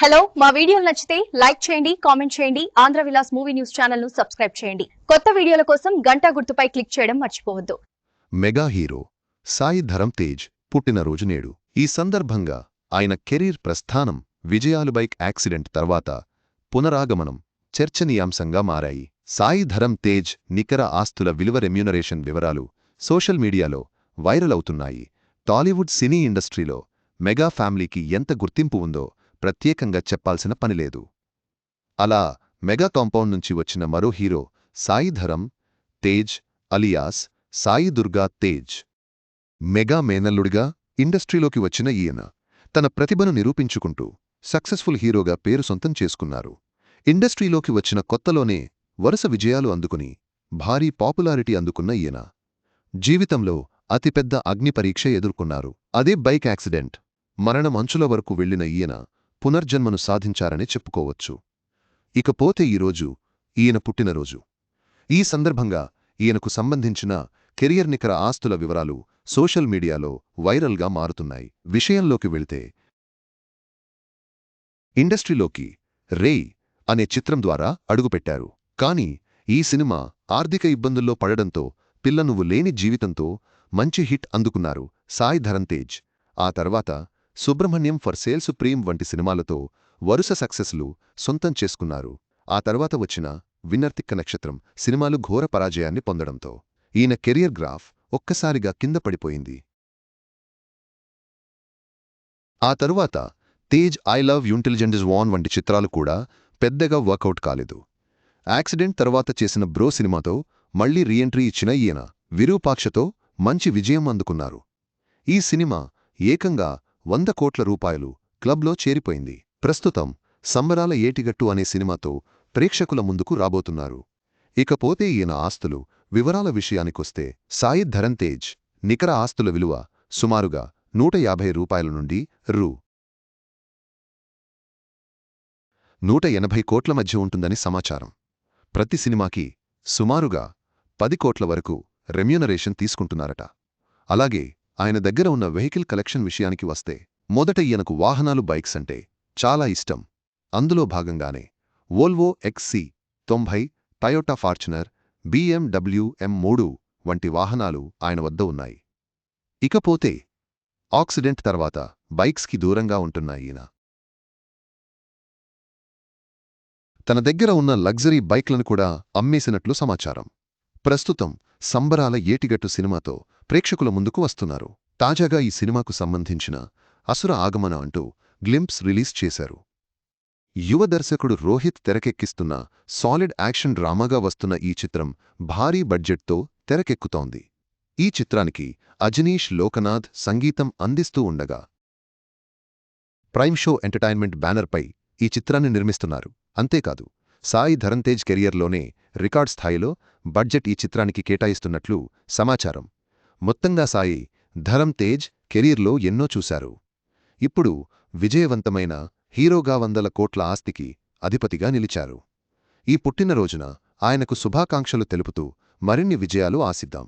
Hello మా వీడియోలు నచ్చితే లైక్ చేయండి కామెంట్ చేయండి ఆంధ్ర విలాస్ మూవీ న్యూస్ ఛానల్ను సబ్స్క్రైబ్ చేయండి. కొత్త వీడియోల కోసం గంటా గుర్తుపై క్లిక్ చేయడం మర్చిపోవద్దు. మెగా హీరో సాయి ధరం తేజ్ పుట్టినరోజు నేడు. ఈ సందర్భంగా ఆయన కెరీర్ ప్రస్థానం విజయాలు బైక్ యాక్సిడెంట్ తర్వాత పునరాగమనం చర్చనీయాంశంగా మారాయి. సాయి ధరం తేజ్ నికర ఆస్తుల విలువ రెమ్యూనరేషన్ వివరాలు సోషల్ మీడియాలో వైరల్ అవుతున్నాయి. టాలీవుడ్ సినీ ఇండస్ట్రీలో మెగా ఫ్యామిలీకి ఎంత గుర్తింపు ఉందో ప్రత్యేకంగా చెప్పాల్సిన పనిలేదు అలా మెగా కాంపౌండ్ నుంచి వచ్చిన మరో hero Sai Dharam Tej alias Sai Durga Tej mega మేనల్లుడిగా ఇండస్ట్రీలోకి వచ్చిన ఈయన తన ప్రతిభను నిరూపించుకుంటూ సక్సెస్ఫుల్ హీరోగా పేరు సొంతం చేసుకున్నారు. ఇండస్ట్రీలోకి వచ్చిన కొత్తలోనే వరుస విజయాలు అందుకుని భారీ పాపులారిటీ అందుకున్న ఈయన జీవితంలో అతిపెద్ద అగ్నిపరీక్ష ఎదుర్కొన్నారు. అదే బైక్ యాక్సిడెంట్ మరణం అంచుల వరకు వెళ్ళిన ఈయన పునర్జన్మను సాధించారని చెప్పుకోవచ్చు. ఇకపోతే ఈరోజు ఈయన పుట్టినరోజు. ఈ సందర్భంగా ఈయనకు సంబంధించిన కెరియర్ నికర ఆస్తుల వివరాలు సోషల్ మీడియాలో వైరల్గా మారుతున్నాయి. విషయంలోకి వెళ్తే ఇండస్ట్రీలోకి రేయ్ అనే చిత్రం ద్వారా అడుగుపెట్టారు. కాని ఈ సినిమా ఆర్థిక ఇబ్బందుల్లో పడడంతో పిల్ల నువ్వు లేని జీవితంతో మంచి హిట్ అందుకున్నారు సాయి ధరంతేజ్ తేజ్. ఆ తర్వాత సుబ్రహ్మణ్యం ఫర్ సేల్ సుప్రీం వంటి సినిమాలతో వరుస సక్సెస్లు సొంతం చేసుకున్నారు. ఆ తర్వాత వచ్చిన విన్నర్తిక్క నక్షత్రం సినిమాలు ఘోర పరాజయాన్ని పొందడంతో ఈయన కెరియర్ గ్రాఫ్ ఒక్కసారిగా కింద పడిపోయింది. ఆ తరువాత Tej I love you intelligent van వంటి చిత్రాలు కూడా పెద్దగా వర్కౌట్ కాలేదు. యాక్సిడెంట్ తర్వాత చేసిన బ్రో సినిమాతో మళ్ళీ రీఎంట్రీ ఇచ్చిన ఈయన విరూపాక్షతో మంచి విజయం అందుకున్నారు. ఈ సినిమా ఏకంగా వంద కోట్ల రూపాయలు క్లబ్లో చేరిపోయింది. ప్రస్తుతం సంబరాల ఏటిగట్టు అనే సినిమాతో ప్రేక్షకుల ముందుకు రాబోతున్నారు. ఇకపోతే ఈయన ఆస్తులు వివరాల విషయానికొస్తే సాయి ధరన్ తేజ్ నికర ఆస్తుల విలువ సుమారుగా నూట యాభై రూపాయల నుండి రూ. నూట ఎనభై కోట్ల మధ్య ఉంటుందని సమాచారం. ప్రతి సినిమాకి సుమారుగా పది కోట్ల వరకు రెమ్యూనరేషన్ తీసుకుంటున్నారట. అలాగే ఆయన దగ్గర ఉన్న వెహికల్ కలెక్షన్ విషయానికి వస్తే మొదట ఈయనకు వాహనాలు బైక్స్ అంటే చాలా ఇష్టం. అందులో భాగంగానే వోల్వో ఎక్స్సి తొంభై టయోటా ఫార్చునర్ బీఎండబ్ల్యూ ఎం మూడు వంటి వాహనాలు ఆయన వద్ద ఉన్నాయి. ఇకపోతే ఆక్సిడెంట్ తర్వాత బైక్స్కి దూరంగా ఉంటున్న ఈయన. తన దగ్గర ఉన్న లగ్జరీ బైక్లను కూడా అమ్మేసినట్లు సమాచారం. ప్రస్తుతం సంబరాల ఏటిగట్టు సినిమాతో ప్రేక్షకుల ముందుకు వస్తున్నారు. తాజాగా ఈ సినిమాకు సంబంధించిన అసుర ఆగమన అంటూ గ్లింప్స్ రిలీజ్ చేశారు. యువ దర్శకుడు రోహిత్ తెరకెక్కిస్తున్న సాలిడ్ యాక్షన్ డ్రామాగా వస్తున్న ఈ చిత్రం భారీ బడ్జెట్తో తెరకెక్కుతోంది. ఈ చిత్రానికి అజనీష్ లోకనాథ్ సంగీతం అందిస్తూ ఉండగా ప్రైమ్ షో ఎంటర్టైన్మెంట్ బ్యానర్పై ఈ చిత్రాన్ని నిర్మిస్తున్నారు. అంతేకాదు సాయి ధరంతేజ్ కెరియర్లోనే రికార్డ్ స్థాయిలో బడ్జెట్ ఈ చిత్రానికి కేటాయిస్తున్నట్లు సమాచారం. మొత్తంగా సాయి ధరం తేజ్ కెరీర్లో ఎన్నో చూశారు. ఇప్పుడు విజయవంతమైన హీరోగా వందల కోట్ల ఆస్తికి అధిపతిగా నిలిచారు. ఈ పుట్టినరోజున ఆయనకు శుభాకాంక్షలు తెలుపుతూ మరిన్ని విజయాలు ఆశిద్దాం.